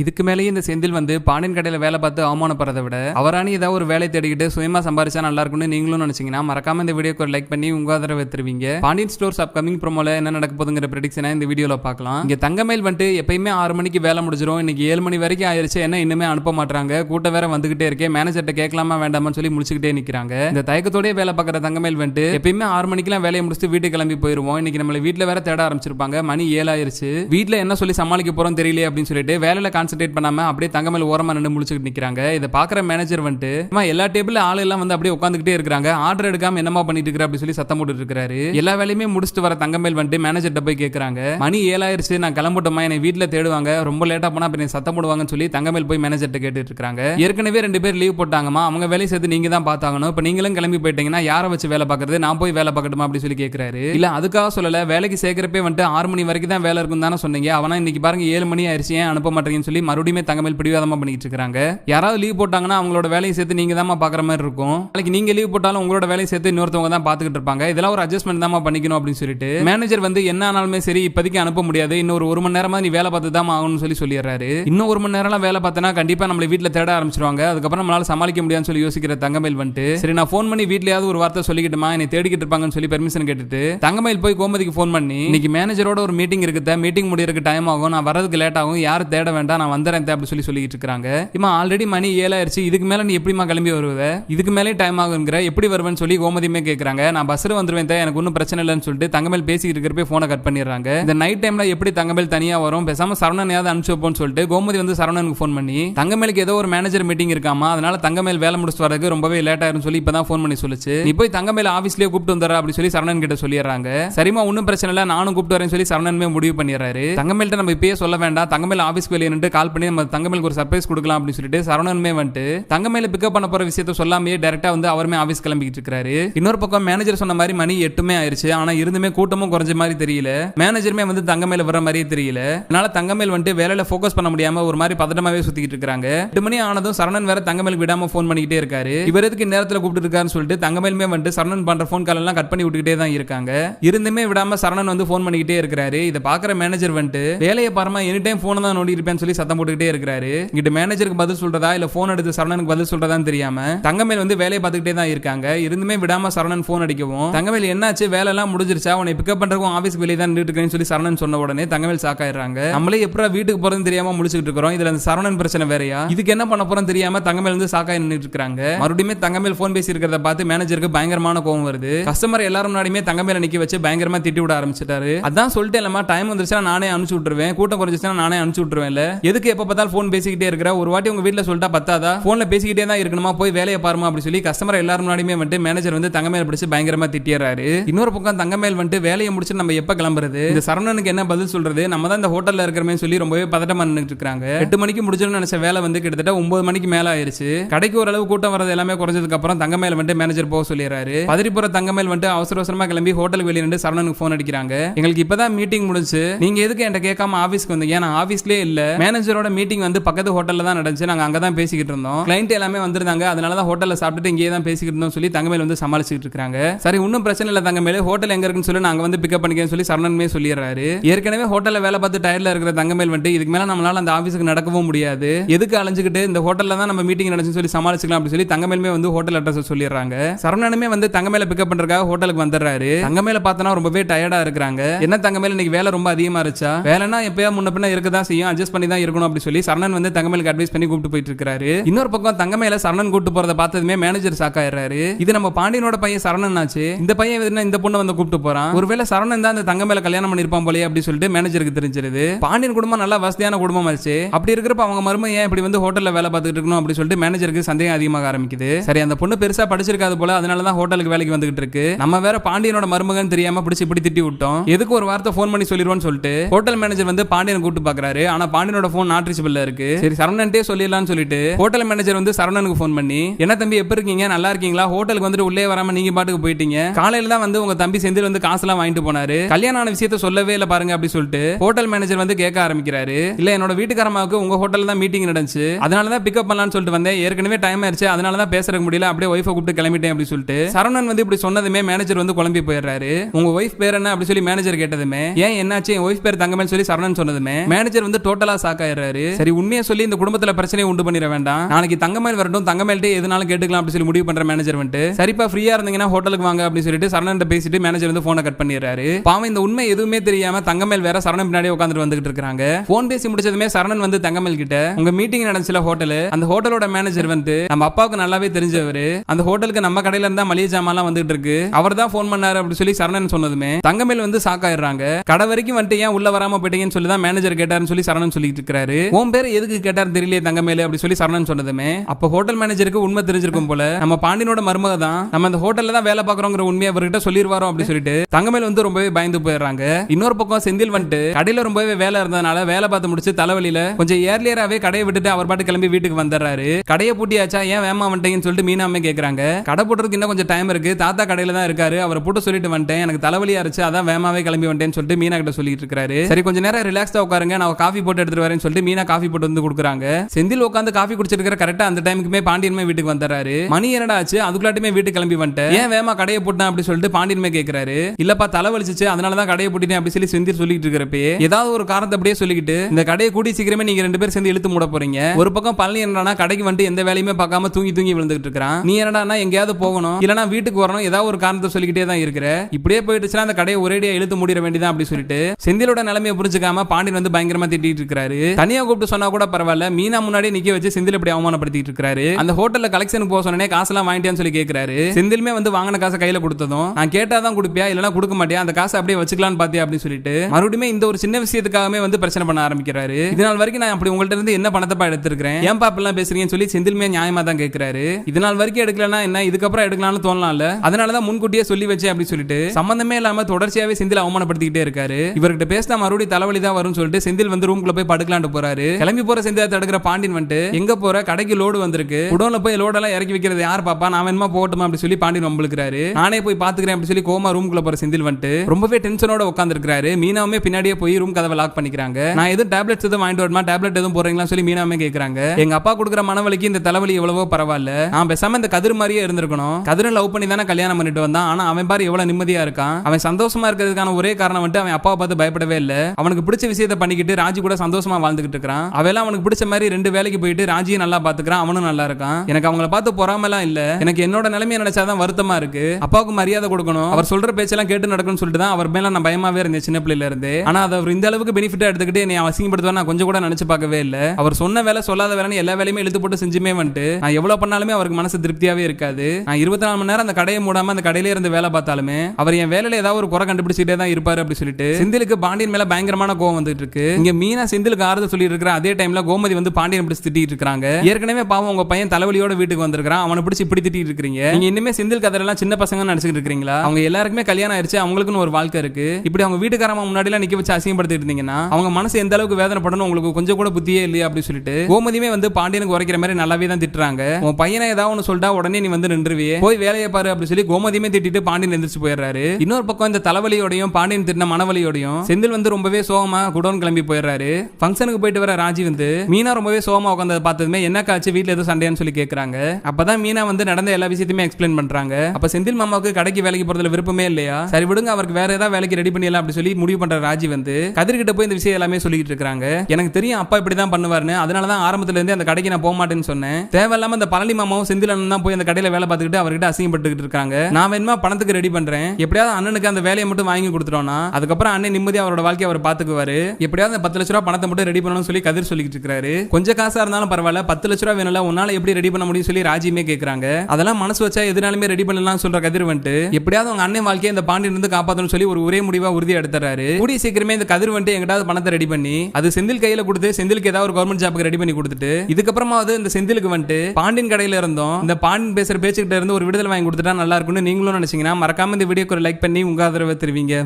இதுக்கு மேலேயும் இந்த செந்தில் வந்து பாண்டியன் கடையில் வேலை பார்த்து அவமானப்படுறதை விட அவரானி ஏதாவது ஒரு வேலை தேடிக்கிட்டு சுயமா சம்பாரிச்சா நல்லா இருக்கும்னு நீங்களும் நினைச்சீங்கன்னா மறக்காம இந்த வீடியோக்கு ஒரு லைக் பண்ணி உங்க ஆதரவு தருவீங்க. பாண்டியன் ஸ்டோர்ஸ் அப்கமிங் ப்ரோமோல என்ன நடக்க போதுங்கிற ப்ரெடிக்ஷனை இந்த வீடியோல பார்க்கலாம். இங்க தங்கமேல் வந்துட்டு எப்பயுமே ஆறு மணிக்கு வேலை முடிஞ்சிரும். இன்னைக்கு ஏழு மணி வரைக்கும் ஆயிடுச்சு என்ன இன்னுமே அனுப்ப மாட்டாங்க கூட்டம் வேற வந்துகிட்டே இருக்கே. மேனேஜர்ட்ட கேட்கலாமா வேண்டாமான்னு சொல்லி முடிச்சுக்கிட்டே நிக்கிறாங்க. இந்த தயக்கத்தோடய வேலை பார்க்குற தங்கமேல் வந்துட்டு எப்பயுமே ஆறு மணிக்கெல்லாம் வேலையை முடிச்சுட்டு வீட்டுக்கு கிளம்பி போயிருவோம். இன்னைக்கு நம்மள வீட்டில் வேற தேட ஆரம்பிச்சிருப்பாங்க. மணி ஏழாயிருச்சு. வீட்டில் என்ன சொல்லி சமாளிக்க போறோம் தெரியலையே அப்படின்னு சொல்லிட்டு வேலையில கான்சென்ட்ரேட் பண்ணாம அப்படியே தங்கமேல் ஓரமா நின்று முடிச்சுக்கிட்டு நிக்கிறாங்க. இதை பாக்குற மேனேஜர் வந்துட்டு எல்லா டேபிள் ஆள் எல்லாம் வந்து அப்படியே உட்காந்துக்கிட்டே இருக்காங்க ஆர்டர் எடுக்காம என்னமா பண்ணிட்டு இருக்கிற? அப்படி சொல்லி சத்தம் போட்டு இருக்காரு எல்லா வேலையுமே முடிச்சுட்டு வர தங்கமேல் வந்துட்டு மேனேஜர்ட்ட போய் கேட்கறாங்க மணி ஏழாயிருச்சு நான் கிளம்பட்டோமா என்னை வீட்டுல தேடுவாங்க. ரொம்ப லேட்டா போனா சத்தம் போடுவாங்கன்னு சொல்லி தங்கமேல் போய் மேனேஜர்கிட்ட கேட்டுட்டு இருக்காங்க ஏற்கனவே ரெண்டு பேர் லீவ் போட்டாங்கம்மா. அவங்க வேலையை சேர்த்து நீங்க தான் பார்த்தாகணும். இப்போ நீங்களும் கிளம்பி போயிட்டீங்கன்னா யாரை வச்சு வேலை பார்க்கறது? நான் போய் வேலை பார்க்கட்டுமா? அப்படி சொல்லி கேட்கறாரு இல்ல அதுக்காக சொல்லல. வேலைக்கு சேர்க்கிறப்பே வந்துட்டு ஆறு மணி வரைக்கும் தான் வேலை இருக்கும் தானே சொன்னீங்க. அவனா இன்னைக்கு பாருங்க ஏழு மணி ஆயிருச்சு. ஏன் அனுப்ப மாட்டேங்கன்னு சொல்லி மறுபடியும் தங்கமேல் பிடிவாதமா பண்ணிட்டு இருக்காங்க யாராவது லீவ் போட்டாங்கன்னா அவங்களோட வேலையை சேர்த்து நீங்க தான் பாக்குற மாதிரி இருக்கும். நாளைக்கு நீங்க லீவ் போட்டாலும் உங்களோட வேலையை சேர்த்து இன்னொருத்தவங்க தான் பாத்துக்கிட்டு இருப்பாங்க. இதெல்லாம் ஒரு அட்ஜஸ்ட்மெண்ட் தான் பண்ணிக்கணும் அப்படின்னு சொல்லிட்டு. மேனேஜர் வந்து என்ன ஆனாலுமே சரி இப்போதைக்கு அனுப்ப முடியாது. இன்னொரு ஒரு மணி நேரமா நீ வேலை பார்த்து தான் ஆகணும்னு சொல்லி சொல்லிடுறாரு. இன்னும் ஒரு மணி நேரம்லாம் வேலை பார்த்தனா கண்டிப்பா நம்மள வீட்டில் தேட ஆரம்பிச்சிருவாங்க. அதுக்கப்புறம் நம்மளால சமாளிக்க முடியாதுன்னு சொல்லி யோசிக்கிற தங்கமேல் வந்துட்டு சரி நான் ஃபோன் பண்ணி வீட்லயாவது ஒரு வார்த்தை சொல்லிக்கிட்டுமா? என்னை தேடிக்கிட்டு இருப்பாங்கன்னு சொல்லி பெர்மிஷன் கேட்டுட்டு தங்கமேல் போய் கோமதிக்கு ஃபோன் பண்ணி இன்னைக்கு மேனேஜரோட ஒரு மீட்டிங் இருக்குது மீட்டிங் முடியறதுக்கு டைம் ஆகும். நான் வரதுக்கு லேட் ஆகும். யாரும் தேட வேண்டாம். நான் வந்துறேன் அப்படி சொல்லி சொல்லிட்டு இருக்காங்க இம்மா ஆல்ரெடி மணி ஏழாயிருச்சு. இதுக்கு மேல நீ எப்படிமா கிளம்பி வருவ? இதுக்கு மேலே டைம் ஆகுங்கிற எப்படி வருவேன்னு சொல்லி கோமதியுமே கேட்கறாங்க நான் பஸ்ல வந்துருவேன் தான் எனக்கு ஒன்றும் பிரச்சனை இல்லைன்னு சொல்லிட்டு தங்கமேல் பேசிக்கிட்டு இருக்கிறப்ப போனை கட் பண்ணிடுறாங்க. இந்த நைட் டைம்ல எப்படி தங்கமேல் தனியா வரும்? பேசாம சரவணனையாவது அனுப்பிச்சு வைப்போம்னு சொல்லிட்டு கோமதி வந்து சரவணனுக்கு ஃபோன் பண்ணி தங்கமேலுக்கு ஏதோ ஒரு மேனேஜர் மீட்டிங் இருக்காமா? அதனால தங்கமேல் வேலை முடிச்சுட்டு வரதுக்கு ரொம்பவே லேட் ஆயிரும் சொல்லி இப்பதான் ஃபோன் பண்ணி சொல்லுச்சு. நீ போய் தங்கமேல் ஆஃபீஸ்லயே கூப்பிட்டு வந்துடுற அப்படி சொல்லி சரவணன் கிட்ட சொல்லிடுறாங்க. சரிமா ஒன்றும் பிரச்சனை இல்லை. நானும் கூப்பிட்டு வரேன் சொல்லி சரவணனுமே முடிவு பண்ணிடுறாரு. தங்கமேல்கிட்ட நம்ம இப்பயே சொல்ல வேண்டாம். தங்கமேல் ஆஃபீஸ்க்கு வெளியே நின்று கால் பண்ணி நம்ம தங்கமேலுக்கு ஒரு சர்ப்ரைஸ் கொடுக்கலாம் அப்படின்னு சொல்லிட்டு சரவணனுமே வந்துட்டு தங்கமேல பிக்கப் பண்ண போற விஷயத்த சொல்லாமே டேரக்டா வந்து அவருமே ஆஃபீஸ் கிளம்பிக்கிட்டு இருக்காரு. இன்னொரு பக்கம் மேனேஜர் சொன்ன மாதிரி மணி எட்டுமே ஆயிருச்சு. ஆனா இருந்துமே கூட்டமும் குறைஞ்ச மாதிரி தெரியல. மேனேஜருமே வந்து தங்கமேல வர மாதிரியே தெரியல. அதனால தங்கமேல் வந்துட்டு வேலையில போக்கஸ் பண்ண முடியாம ஒரு மாதிரி பதட்டமாவே சுத்திக்கிட்டு இருக்காங்க. எட்டு மணி ஆனதும் சரணன் வேற தங்கமேல் விடாம ஃபோன் பண்ணிக்கிட்டே இருக்காரு. இவர் எதுக்கு நேரத்தில் கூப்பிட்டு இருக்காருன்னு சொல்லிட்டு தங்கமேலுமே வந்துட்டு சரணன் பண்ற ஃபோன் கால் எல்லாம் கட் பண்ணி விட்டுக்கிட்டே தான் இருக்காங்க. இருந்துமே விடாம சரணன் வந்து ஃபோன் பண்ணிக்கிட்டே இருக்கிறாரு. இதை பாக்குற மேனேஜர் வந்துட்டு வேலையை பாருமா எனி டைம் போன் தான் நோண்டி இருப்பேன்னு சொல்லி சத்தம் போட்டுக்கிட்டே இருக்கிறாரு. இங்கிட்ட மேனேஜருக்கு பதில் சொல்றதா இல்ல போன் எடுத்து சரணனுக்கு பதில் சொல்றதான்னு தெரியாம தங்கமேல் வந்து வேலையை பார்த்துக்கிட்டே தான் இருக்காங்க. இருந்துமே விடாம சரணன் போன் அடிக்கவும் தங்கமேல் என்னாச்சு வேலை எல்லாம் முடிஞ்சிருச்சா உன்னை பிக்கப் பண்றதுக்கும் ஆஃபீஸ்க்கு வெளியே தான் நின்றுட்டு சொல்லி சரணன் சொன்ன உடனே தங்கமேல் சாக்காயிடுறாங்க நம்மளே எப்படா வீட்டுக்கு போறதுன்னு தெரியாம முடிச்சுட்டு இருக்கிறோம். இதுல அந்த சரணன் பிரச்சனை வேறையா? இதுக்கு என்ன பண்ண போறோம் தெரியாம தங்கமேல் வந்து சாக்காய் நின்றுட்டு இருக்காங்க. மறுபடியும் தங்கமேல் போன் பேசி இருக்கிறத பார்த்து மேனேஜருக்கு பயங்கரமான கோவம் வருது. கஸ்டமர் எல்லாரும் முன்னாடியுமே தங்கமேல நிக்க வச்சு பயங்கரமா திட்டி விட ஆரம்பிச்சிட்டாரு. அதான் சொல்லிட்டு இல்லாம டைம் வந்துருச்சா நானே அனுப்பிச்சு விட்டுருவேன். கூட்டம் குறைஞ்சிச்சுன்னா நானே அனுப்பிச்சு விட்டுருவேன்ல. எதுக்கு எப்ப பார்த்தாலும் ஃபோன் பேசிக்கிட்டே இருக்கிற? ஒரு வாட்டி உங்க வீட்டில் சொல்லிட்டா பத்தாதா? போன்ல பேசிக்கிட்டே தான் இருக்கணுமா? போய் வேலையை பாருமா அப்படி சொல்லி கஸ்டமர் எல்லாரும் முன்னாடியுமே வந்துட்டு மேனேஜர் வந்து தங்கமேல் பிடிச்சு பயங்கரமா திட்டிடுறாரு. இன்னொரு பக்கம் தங்கமேல் வந்துட்டு வேலையை முடிச்சு நம்ம எப்ப கிளம்புறது? இந்த சரவணனுக்கு என்ன பதில் சொல்றது? நம்ம தான் இந்த ஹோட்டல்ல இருக்கிறமே சொல்லி ரொம்பவே பதட்டமா நின்னுட்டு இருக்காங்க. எட்டு மணிக்கு முடிச்சிடணும்னு நினைச்ச வேலை வந்து கிட்டத்தட்ட ஒன்பது மணிக்கு மேல ஆயிருச்சு. கடைக்கு ஓரளவு கூட்டம் வரது எல்லாமே குறைஞ்சதுக்கு அப்புறம் தங்கமேல் வந்துட்டு மேனேஜர் போக சொல்லிடுறாரு. பதிரிப்புற தங்கமேல் வந்துட்டு அவசர அவசரமா கிளம்பி ஹோட்டலுக்கு வெளியே நின்று சரவணனுக்கு ஃபோன் அடிக்கிறாங்க. எங்களுக்கு இப்பதான் மீட்டிங் முடிஞ்சு நீங்க எதுக்கு என்கிட்ட கேட்காம ஆஃபீஸ்க்கு வந்தீங்க? நான் ஆஃபீஸ்லேயே இல்ல. மேனேஜரோட மீட்டிங் வந்து பக்கத்து ஹோட்டலில் தான் நடந்துச்சு. நாங்கள் அங்க தான் பேசிக்கிட்டு இருந்தோம். கிளைண்ட் எல்லாமே வந்திருந்தாங்க. அதனால தான் ஹோட்டலில் சாப்பிட்டுட்டு இங்கேயே தான் பேசிக்கிட்டு இருந்தோம் சொல்லி தங்கமேல் வந்து சமாளிச்சுட்டு இருக்காங்க. சரி ஒன்றும் பிரச்சனை இல்லை தங்கமேல். ஹோட்டல் எங்க இருக்குன்னு சொல்லி நாங்கள் வந்து பிக்கப் பண்ணிக்கன்னு சொல்லி சரணன்மே சொல்லிடுறாரு. ஏற்கனவே ஹோட்டலில் வேலை பார்த்து டயர்ல இருக்கிற தங்கமேல் வந்துட்டு இதுக்கு மேலே நம்மளால அந்த ஆஃபீஸுக்கு நடக்கவும் முடியாது. எதுக்கு அலைஞ்சுக்கிட்டு இந்த ஹோட்டலில் தான் நம்ம மீட்டிங் நடந்துச்சுன்னு சொல்லி சமாளிச்சுக்கலாம் அப்படி சொல்லி தங்கமேலுமே வந்து ஹோட்டல் அட்ரஸ் சொல்லிடுறாங்க. சரவணனுமே வந்து தங்கமேல பிக்கப் பண்றதுக்காக ஹோட்டலுக்கு வந்துடுறாரு. தங்கமேல பார்த்தனா ரொம்பவே டயர்டா இருக்கிறாங்க. என்ன தங்கமேல இன்னைக்கு வேலை ரொம்ப அதிகமா இருச்சா வேலைனா எப்பயா முன்ன பின்ன இருக்க தான் செய்யும். அட்ஜஸ்ட் பண்ணி தான் இருக்கணும் அப்படி சொல்லி சரணன் வந்து தங்கமேலுக்கு அட்வைஸ் பண்ணி கூப்பிட்டு போயிட்டு இருக்காரு இன்னொரு பக்கம் தங்கமேல சரணன் கூப்பிட்டு போறத பார்த்ததுமே மேனேஜர் சாக்காயிடுறாரு இது நம்ம பாண்டியனோட பையன் சரணன் ஆச்சு இந்த பையன் எதுனா இந்த பொண்ணு வந்து கூப்பிட்டு போறான். ஒருவேளை சரணன் தான் அந்த தங்கமேல கல்யாணம் பண்ணிருப்பான் போலயே அப்படி சொல்லிட்டு மேனேஜருக்கு தெரிஞ்சிருது. பாண்டியன் குடும்பம் நல்லா வசதியான குடும்பம் ஆச்சு அப்படி இருக்கிறப்ப அவங்க மருமை ஏன் இப்படி வந்து ஹோட்டல்ல வேலை பார்த்துட்டு இருக்கணும் அப்படி சொல்லிட்டு மேனேஜருக்கு சந்தேகம் அதிகமாக ஆரம்பிக்குது. சரி அந்த பொண்ணு பெருசா படிச்சிருக்காது போல அதனால தான் ஹோட்டலுக்கு வேலைக்கு வந்துகிட்டு இருக்கு. நம்ம வேற பாண்டியனோட மருமகன் தெரியாம பிடிச்சி இப்படி திட்டி விட்டோம். எதுக்கு ஒரு வார்த்தை ஃபோன் பண்ணி சொல்லிடுவோம்னு சொல்லிட்டு ஹோட்டல் மேனேஜர் வந்து பாண்டியன் கூப்பிட்டு பாக்குறாரு ஆனா பாண்டியனோட ஃபோன் நாட் ரீச்சபிள்ல இருக்கு. சரி. சரவணன்ட்டே சொல்லிடலாம்னு சொல்லிட்டு ஹோட்டல் மேனேஜர் வந்து சரவணனுக்கு ஃபோன் பண்ணி என்ன தம்பி எப்ப இருக்கீங்க? நல்லா இருக்கீங்களா? ஹோட்டலுக்கு வந்துட்டு உள்ளே வராம நீங்க பாட்டுக்கு போயிட்டீங்க? காலையில தான் வந்து உங்க தம்பி செந்தில் வந்து காசுலாம் வாங்கிட்டு போனாரு. கல்யாணம் விஷயத்த சொல்லவே இல்ல பாருங்க அப்படி சொல்லிட்டு ஹோட்டல் மேனேஜர் வந்து கேட்க ஆரம்பிக்கிறாரு. இல்ல என்னோட வீட்டுக்காரமாவுக்கு உங்க ஹோட்டல்ல தான் மீட்டிங் நடந்துச்சு. அதனால தான் பிக்கப் பண்ணலாம்னு சொல்லிட்டு வந்தேன். ஏற்கனவே டைம் ஆயிருச்சு. அதனால தான் பேசுறதுக்கு முடியல. அப்படியே ஒய்ஃபை கூப்பிட்டு கிளம்பிட்டேன் அப்படி சொல்லிட்டு சரவணன் வந்து இப்படி சொன்னதுமே மேனேஜர் வந்து குழம்பி போயிடுறாரு. உங்க ஒய்ஃப் பேர் என்ன? அப்படி சொல்லி மேனேஜர் கேட்டதுமே ஏன் என்னாச்சு? என் ஒய்ஃப் பேர் தங்கமேல் சொல்லி சரவணன் சொன்னதுமே மேனேஜர் வந்து டோட்டலா சாக் ஆயிடுறாரு. சரி உண்மையை சொல்லி இந்த குடும்பத்துல பிரச்சனையை உண்டு பண்ணிட வேண்டாம். நாளைக்கு தங்கமேல் வரட்டும் தங்கமேல்ட்டே எதுனாலும் கேட்டுக்கலாம் அப்படி சொல்லி முடிவு பண்ற மேனேஜர் வந்துட்டு. சரிப்பா ஃப்ரீயா இருந்தீங்கன்னா ஹோட்டலுக்கு வாங்க அப்படின்னு சொல்லிட்டு சரணன் பேசிட்டு மேனேஜர் வந்து போனை கட் பண்ணிடுறாரு. பாவம் இந்த உண்மை எதுவுமே தெரியாம தங்கமேல் வேற சரணன் பின்னாடி உட்காந்துட்டு வந்துகிட்டு இருக்காங்க. போன் பேசி முடிச்சதுமே சரணன் வந்து தங்கமேல் கிட்ட. உங்க மீட்டிங் நடந்துச்சுல ஹோட்டல் அந்த ஹோட்டலோட மேனேஜர் வந்து நம்ம அப்பாவுக்கு நல்லாவே தெரிஞ்சவர். அந்த ஹோட்டலுக்கு நம்ம கடையில இருந்தா மளிகை ஜாமான் வந்துட்டு இருக்கு. அவர் தான் போன் பண்ணாரு அப்படின்னு சொல்லி சரணன் சொன்னதுமே. தங்கமேல் வந்து சாக்காயிடுறாங்க கடை வரைக்கும் வந்துட்டு ஏன் உள்ள வராம போயிட்டீங்கன்னு சொல்லி தான் மேனேஜர் கேட்டாருன்னு சொல்லி சரணன் சொல்லிட்டு இருக்காரு உன் பேர் எதுக்கு கேட்டாரு தெரியலையே தங்கமேலு அப்படி சொல்லி சரணன் சொன்னதுமே. அப்ப ஹோட்டல் மேனேஜருக்கு உண்மை தெரிஞ்சிருக்கும் போல நம்ம பாண்டியனோட மருமக தான் நம்ம அந்த ஹோட்டல்ல தான் வேலை பாக்குறோங்கிற உண்மையை அவர்கிட்ட சொல்லிடுவாரோ அப்படி சொல்லிட்டு தங்கமேல் வந்து ரொம்பவே பயந்து போயிடுறாங்க. இன்னொரு பக்கம் செந்தில் வந்துட்டு கடையில ரொம்பவே வேலை இருந்ததுனால வேலை பார்த்து முடிச்சு தலைவலியில கொஞ்சம் ஏர்லியராவே கடையை விட்டுட்டு அவர் பாட்டு கிளம்பி வீட்டுக்கு வந்துடுறாரு. கடையை பூட்டியாச்சா ஏன் வேமா வந்துட்டீங்கன்னு சொல்லிட்டு மீனாமே கேக்குறாங்க. கடை போட்டுறதுக்கு இன்னும் கொஞ்சம் டைம் இருக்கு. தாத்தா கடையில தான் இருக்காரு. அவரை போட்டு சொல்லிட்டு வந்துட்டேன். எனக்கு தலைவலியா இருந்துச்சு அதான் வேமாவே கிளம்பி வந்துட்டேன்னு சொல்லிட்டு மீனா கிட்ட சொல்லிட்டு இருக்காரு. சரி கொஞ்ச நேரம் ரிலாக்ஸ்டா உட்காருங்க. நான் காஃபி போட்டு எடுத்துட்டு அப்படின்னு சொல்லிட்டு மீனா காஃபி போட்டு வந்து கொடுக்குறாங்க. செந்தில் உட்காந்து காஃபி குடிச்சிருக்கிற கரெக்டா அந்த டைமுக்குமே பாண்டியன்மே வீட்டுக்கு வந்துறாரு. மணி என்னடா ஆச்சு? அதுக்குள்ளாட்டுமே வீட்டுக்கு கிளம்பி வந்துட்டேன் ஏன் வேமா கடையை போட்டேன் அப்படின்னு சொல்லிட்டு பாண்டியன்மே கேக்குறாரு. இல்லப்பா தலைவலிச்சிச்சு அதனால தான் கடையை போட்டினேன் அப்படின்னு சொல்லி செந்தில் சொல்லிட்டு இருக்கிறப்பே ஏதாவது ஒரு காரணத்தை அப்படியே சொல்லிக்கிட்டு இந்த கடையை கூடி சீக்கிரமே நீங்க ரெண்டு பேரும் சேர்ந்து இழுத்து மூட போறீங்க. ஒரு பக்கம் பழனி என்னடா கடைக்கு வந்துட்டு எந்த வேலையுமே பார்க்காம தூங்கி தூங்கி விழுந்துட்டு இருக்கான் நீ என்னடா எங்கேயாவது போகணும். இல்லனா வீட்டுக்கு வரணும். ஏதாவது ஒரு காரணத்தை சொல்லிக்கிட்டே தான் இருக்கிற. இப்படியே போயிடுச்சுன்னா அந்த கடையை ஒரேடியா இழுத்து மூடிட வேண்டியதான் அப்படி சொல்லிட்டு செந்திலோட நிலைமையை புரிஞ்சுக்காம பாண்டியன் வந்து பயங்கரமா திட்டிட்டு இருக்காரு தனியா கூப்பிட்டு சொன்னா கூட பரவாயில்ல. மீனா முன்னாடி நிக்க வச்சு செந்தில் இப்படி அவமானப்படுத்திட்டு இருக்காரு அந்த ஹோட்டல்ல கலெக்ஷன் போக சொன்னே காசெல்லாம் வாங்கிட்டேன்னு சொல்லி கேட்கிறாரு செந்திலுமே வந்து வாங்கின காசை கையில கொடுத்ததும் நான் கேட்டாதான் கொடுப்பியா? இல்லைன்னா கொடுக்க மாட்டியா? அந்த காசை அப்படியே வச்சுக்கலாம்னு பாத்தியா? அப்படின்னு சொல்லிட்டு மறுபடியும் இந்த ஒரு சின்ன விஷயத்துக்காகவே வந்து பிரச்சனை பண்ண ஆரம்பிக்கிறாரு. இதனால் வரைக்கும் நான் அப்படி உங்கள்ட்ட இருந்து என்ன பணத்தை எடுத்திருக்கிறேன்? ஏன் பாப்பெல்லாம் பேசுறீங்கன்னு சொல்லி செந்திலுமே நியாயமா தான் கேட்கிறாரு இதனால் வரைக்கும் எடுக்கலன்னா என்ன? இதுக்கப்புறம் எடுக்கலாம்னு தோணலாம்ல? அதனாலதான் முன்கூட்டியே சொல்லி வச்சேன் அப்படின்னு சொல்லிட்டு சம்பந்தமே இல்லாம தொடர்ச்சியாவே செந்தில் அவமானப்படுத்திக்கிட்டே இருக்காரு. இவர்கிட்ட பேசினா மறுபடியும் தலைவலி தான் வரும்னு சொல்லிட்டு செந்தில் வந்து ரூம்குள்ள போய் படுக்கலாம் படுக்கலான்ட்டு போறாரு. கிளம்பி போற செந்தில் தடுக்கிற பாண்டியன் வந்துட்டு எங்க போற? கடைக்கு லோடு வந்திருக்கு. குடோன்ல போய் லோடெல்லாம் இறக்கி வைக்கிறது யார் பாப்பா? நான் வேணுமா போட்டுமா அப்படி சொல்லி பாண்டியன் வம்பளுக்குறாரு நானே போய் பாத்துக்கிறேன் அப்படி சொல்லி கோமா ரூம்குள்ள போற செந்தில் வந்துட்டு ரொம்பவே டென்ஷனோட உட்காந்துருக்காரு மீனாவுமே பின்னாடியே போய் ரூம் கதவை லாக் பண்ணிக்கிறாங்க. நான் எதுவும் டேப்லெட்ஸ் எதுவும் வாங்கிட்டு வரமா டேப்லெட் எதுவும் போறீங்களா சொல்லி மீனாமே கேக்குறாங்க. எங்க அப்பா கொடுக்குற மனவலிக்கு இந்த தலைவலி எவ்வளவோ பரவாயில்ல. நான் பேசாம இந்த கதிர் மாதிரியே இருந்திருக்கணும். கதிரை லவ் பண்ணி தானே கல்யாணம் பண்ணிட்டு வந்தான். ஆனா அவன் பாரு எவ்வளவு நிம்மதியா இருக்கான். அவன் சந்தோஷமா இருக்கிறதுக்கான ஒரே காரணம் வந்துட்டு அவன் அப்பாவை பார்த்து பயப்படவே இல்லை. அவனுக்கு பிடிச்ச விஷயத்தை பண்ணிக்கிட்டு ராஜி கூட சந்தோஷமா வாழ்ந்துகிட்டு இருக்கான் அவெல்லாம் அவனுக்கு பிடிச்ச மாதிரி ரெண்டு வேலைக்கு போயிட்டு ராஜியும் நல்லா பாத்துக்கிறான் அவனும் நல்லா இருக்கான். எனக்கு அவங்கள பார்த்து பொறாமலாம் இல்ல. எனக்கு என்னோட நிலைமையை நினைச்சாதான் வருத்தமா இருக்கு. அப்பாவுக்கு மரியாதை கொடுக்கணும். அவர் சொல்ற பேச்செல்லாம் கேட்டு நடக்கணும்னு சொல்லிட்டு தான் அவர் மேல நான் பயமாவே இருந்தேன் சின்ன பிள்ளையில இருந்து. ஆனா அதை அவர் இந்த அளவுக்கு பெனிஃபிட்டா எடுத்துக்கிட்டு என்னை அசிங்கப்படுத்துவா நான் கொஞ்சம் கூட நினைச்சு பார்க்கவே இல்ல. அவர் சொன்ன வேலை சொல்லாத வேலைன்னு எல்லா வேலையுமே எழுத்து போட்டு செஞ்சுமே வந்துட்டு நான் எவ்வளவு பண்ணாலுமே அவருக்கு மனசு திருப்தியாவே இருக்காது. நான் இருபத்தி நாலு மணி நேரம் அந்த கடையை மூடாம அந்த கடையிலே இருந்து வேலை பார்த்தாலுமே அவர் என் வேலையில ஏதாவது ஒரு குறை கண்டுபிடிச்சிட்டே தான் இருப்பாரு அப்படின்னு சொல்லிட்டு செந்திலுக்கு பாண்டியன் மேல பயங்கரமான கோவம் வந்துட்டு இருக்கு. இங்க மீனா செந்திலுக்கு ஆறுதல் சொல்லி இருக்கிற அதே டைம்ல கோமதி வந்து பாண்டியன் பிடிச்சி திட்டிட்டு இருக்காங்க. ஏற்கனவே பாவம் உங்க பையன் தலைவலியோட வீட்டுக்கு வந்திருக்கான் அவனை பிடிச்சி இப்படி திட்டிட்டு இருக்கீங்க நீங்க இனிமே செந்தில் கதையெல்லாம் சின்ன பசங்க நினைச்சிட்டு இருக்கீங்களா அவங்க எல்லாருக்குமே கல்யாணம் ஆயிடுச்சு அவங்களுக்குன்னு ஒரு வாழ்க்கை இருக்கு. இப்படி அவங்க வீட்டுக்காரமா முன்னாடி எல்லாம் நிக்க வச்சு அசிங்கப்படுத்திட்டு இருந்தீங்கன்னா அவங்க மனசு எந்த அளவுக்கு வேதனைப்படணும்? உங்களுக்கு கொஞ்சம் கூட புத்தியே இல்லையா அப்படின்னு சொல்லிட்டு கோமதியுமே வந்து பாண்டியனுக்கு உரைக்கிற மாதிரி நல்லாவே தான் திட்டுறாங்க. உன் பையனை ஏதாவது ஒன்று சொல்லிட்டா உடனே நீ வந்து நின்றுவியே. போய் வேலையை பாரு அப்படின்னு சொல்லி கோமதியுமே திட்டிட்டு பாண்டியன் எந்திரிச்சு போயிடுறாரு. இன்னொரு பக்கம் இந்த தலைவலியோடையும் பாண்டியன் திட்டின மனவலியோடையும் செந்தில் வந்து ரொம்பவே சோகமா குடோன் கிளம்பி போயிடுறாரு. ஃபங்க்ஷன் ஃபங்க்ஷனுக்கு போயிட்டு வர ராஜி வந்து மீனா ரொம்பவே சோகமா உட்காந்து பார்த்ததுமே என்ன காச்சு வீட்டுல ஏதோ சண்டையான்னு சொல்லி கேக்குறாங்க. அப்பதான் மீனா வந்து நடந்த எல்லா விஷயத்தையுமே எக்ஸ்பிளைன் பண்றாங்க. அப்ப செந்தில் மாமாவுக்கு கடைக்கு வேலைக்கு போறதுல விருப்பமே இல்லையா? சரி விடுங்க அவருக்கு வேற ஏதாவது வேலைக்கு ரெடி பண்ணிடலாம் அப்படி சொல்லி முடிவு பண்ற ராஜி வந்து கதிர்கிட்ட போய் இந்த விஷயம் எல்லாமே சொல்லிட்டு இருக்காங்க. எனக்கு தெரியும் அப்பா இப்படி தான் பண்ணுவாருன்னு. அதனால தான் ஆரம்பத்துல இருந்து அந்த கடைக்கு நான் போக மாட்டேன்னு சொன்னேன். தேவையில்லாம அந்த பழனி மாமாவும் செந்தில் அண்ணன் தான் போய் அந்த கடையில வேலை பார்த்துக்கிட்டு அவர்கிட்ட அசிங்கப்பட்டுக்கிட்டு இருக்காங்க. நான் வேணுமா பணத்துக்கு ரெடி பண்றேன். எப்படியாவது அண்ணனுக்கு அந்த வேலையை மட்டும் வாங்கி கொடுத்துட்டோம்னா அதுக்கப்புறம் அண்ணன் நிம்மதி அவரோட வாழ்க்கையை அவர் பாத்துக்குவாரு. எப்படியாவது பத்து லட்ச ரூபா பணத்தை மட்டும் ரெடி பண்ணணும்னு சொல்லி கதிர் சொல்லிட்டு இருக்காரு கொஞ்சம் காசா இருந்தாலும் பரவாயில்ல. பத்து லட்ச ரூபா வேணும்ல உன்னால எப்படி ரெடி பண்ண முடியும் சொல்லி ராஜியுமே கேக்குறாங்க. அதெல்லாம் மனசு வச்சா எதுனாலுமே ரெடி பண்ணலாம் சொல்ற கதிர் வந்துட்டு எப்படியாவது அவங்க அண்ணன் வாழ்க்கையை இந்த பாண்டியன் இருந்து காப்பாத்தணும்னு சொல்லி ஒரு ஒரே முடிவா உறுதி எடுத்துறாரு. கூடிய சீக்கிரமே இந்த கதிர் வந்துட்டு எங்கிட்டாவது பணத்தை ரெடி பண்ணி அது செந்தில் கையில கொடுத்து செந்திலுக்கு ஏதாவது ஒரு கவர்மெண்ட் ஜாப்புக்கு ரெடி பண்ணி கொடுத்துட்டு இதுக்கப்புறமாவது இந்த செந்திலுக்கு வந்துட்டு பாண்டியன் கடையில இருந்தோம். இந்த பாண்டியன் பேசுற பேச்சுக்கிட்ட இருந்து ஒரு விடுதலை வாங்கி கொடுத்துட்டா நல்லா இருக்கும்னு நீங்களும் நினைச்சீங்கன்னா மறக்காம இந்த வீடியோக்கு ஒரு லைக் பண்ணி உங்க ஆதரவை தருவீங்க.